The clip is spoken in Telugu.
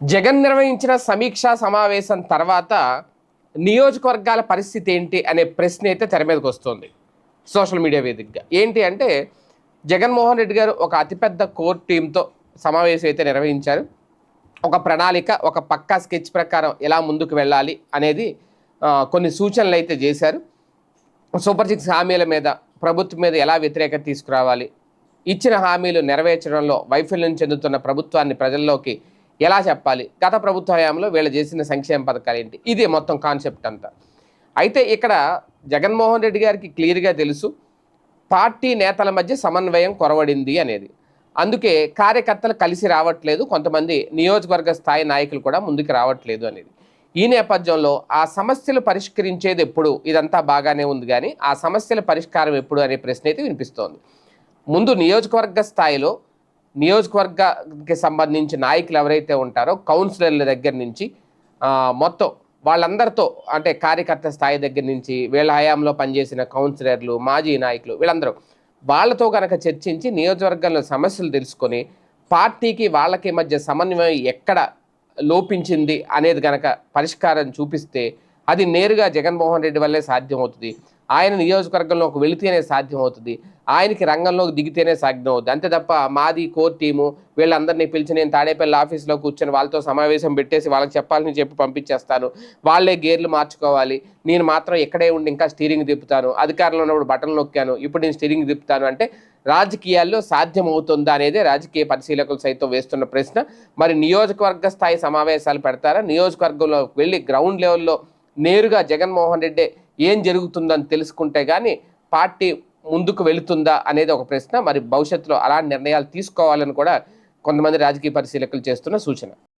జగన్ నిర్వహించిన సమీక్షా సమావేశం తర్వాత నియోజకవర్గాల పరిస్థితి ఏంటి అనే ప్రశ్న అయితే తెర మీదకి వస్తుంది సోషల్ మీడియా వేదికగా. ఏంటి అంటే జగన్మోహన్ రెడ్డి గారు ఒక అతిపెద్ద కోర్ టీంతో సమావేశం అయితే నిర్వహించారు. ఒక ప్రణాళిక ఒక పక్కా స్కెచ్ ప్రకారం ఎలా ముందుకు వెళ్ళాలి అనేది కొన్ని సూచనలు అయితే చేశారు. సూపర్ సిక్స్ హామీల మీద ప్రభుత్వం మీద ఎలా వ్యతిరేకత తీసుకురావాలి ఇచ్చిన హామీలు నెరవేర్చడంలో వైఫల్యం చెందుతున్న ప్రభుత్వాన్ని ప్రజల్లోకి ఎలా చెప్పాలి? గత ప్రభుత్వ హయాంలో వీళ్ళు చేసిన సంక్షేమ పథకాలు ఏంటి? ఇది మొత్తం కాన్సెప్ట్ అంతా. అయితే ఇక్కడ జగన్మోహన్ రెడ్డి గారికి క్లియర్గా తెలుసు పార్టీ నేతల మధ్య సమన్వయం కొరవడింది అనేది. అందుకే కార్యకర్తలు కలిసి రావట్లేదు కొంతమంది నియోజకవర్గ స్థాయి నాయకులు కూడా ముందుకు రావట్లేదు అనేది. ఈ నేపథ్యంలో ఆ సమస్యలు పరిష్కరించేది ఎప్పుడు? ఇదంతా బాగానే ఉంది కానీ ఆ సమస్యల పరిష్కారం ఎప్పుడు అనే ప్రశ్న అయితే వినిపిస్తోంది. ముందు నియోజకవర్గ స్థాయిలో నియోజకవర్గకి సంబంధించి నాయకులు ఎవరైతే ఉంటారో కౌన్సిలర్ల దగ్గర నుంచి మొత్తం వాళ్ళందరితో అంటే కార్యకర్త స్థాయి దగ్గర నుంచి వీళ్ళ హయాంలో పనిచేసిన కౌన్సిలర్లు మాజీ నాయకులు వీళ్ళందరూ వాళ్ళతో కనుక చర్చించి నియోజకవర్గంలో సమస్యలు తెలుసుకొని పార్టీకి వాళ్ళకి మధ్య సమన్వయం ఎక్కడ లోపించింది అనేది కనుక పరిష్కారం చూపిస్తే అది నేరుగా జగన్మోహన్ రెడ్డి వల్లే సాధ్యమవుతుంది. ఆయన నియోజకవర్గంలోకి వెళితేనే సాధ్యమవుతుంది. ఆయనకి రంగంలోకి దిగితేనే సాధ్యం అవుతుంది అంతే తప్ప మాది కోర్ టీము వీళ్ళందరినీ పిలిచి నేను తాడేపల్లి ఆఫీస్లో కూర్చొని వాళ్ళతో సమావేశం పెట్టేసి వాళ్ళకి చెప్పాలని చెప్పి పంపించేస్తాను. వాళ్ళే గేర్లు మార్చుకోవాలి. నేను మాత్రం ఎక్కడే ఉండి ఇంకా స్టీరింగ్ తిప్పుతాను. అధికారంలో ఉన్నప్పుడు బటన్ నొక్కాను. ఇప్పుడు నేను స్టీరింగ్ తిప్పుతాను. అంటే రాజకీయాల్లో సాధ్యమవుతుందా అనేది రాజకీయ పరిశీలకులు సైతం వేస్తున్న ప్రశ్న. మరి నియోజకవర్గ స్థాయి సమావేశాలు పెడతారా? నియోజకవర్గంలో వెళ్ళి గ్రౌండ్ లెవెల్లో నేరుగా జగన్మోహన్ రెడ్డి ఏం జరుగుతుందని తెలుసుకుంటే కానీ పార్టీ ముందుకు వెళుతుందా అనేది ఒక ప్రశ్న. మరి భవిష్యత్తులో అలాంటి నిర్ణయాలు తీసుకోవాలని కూడా కొంతమంది రాజకీయ పరిశీలకులు చేస్తున్న సూచన.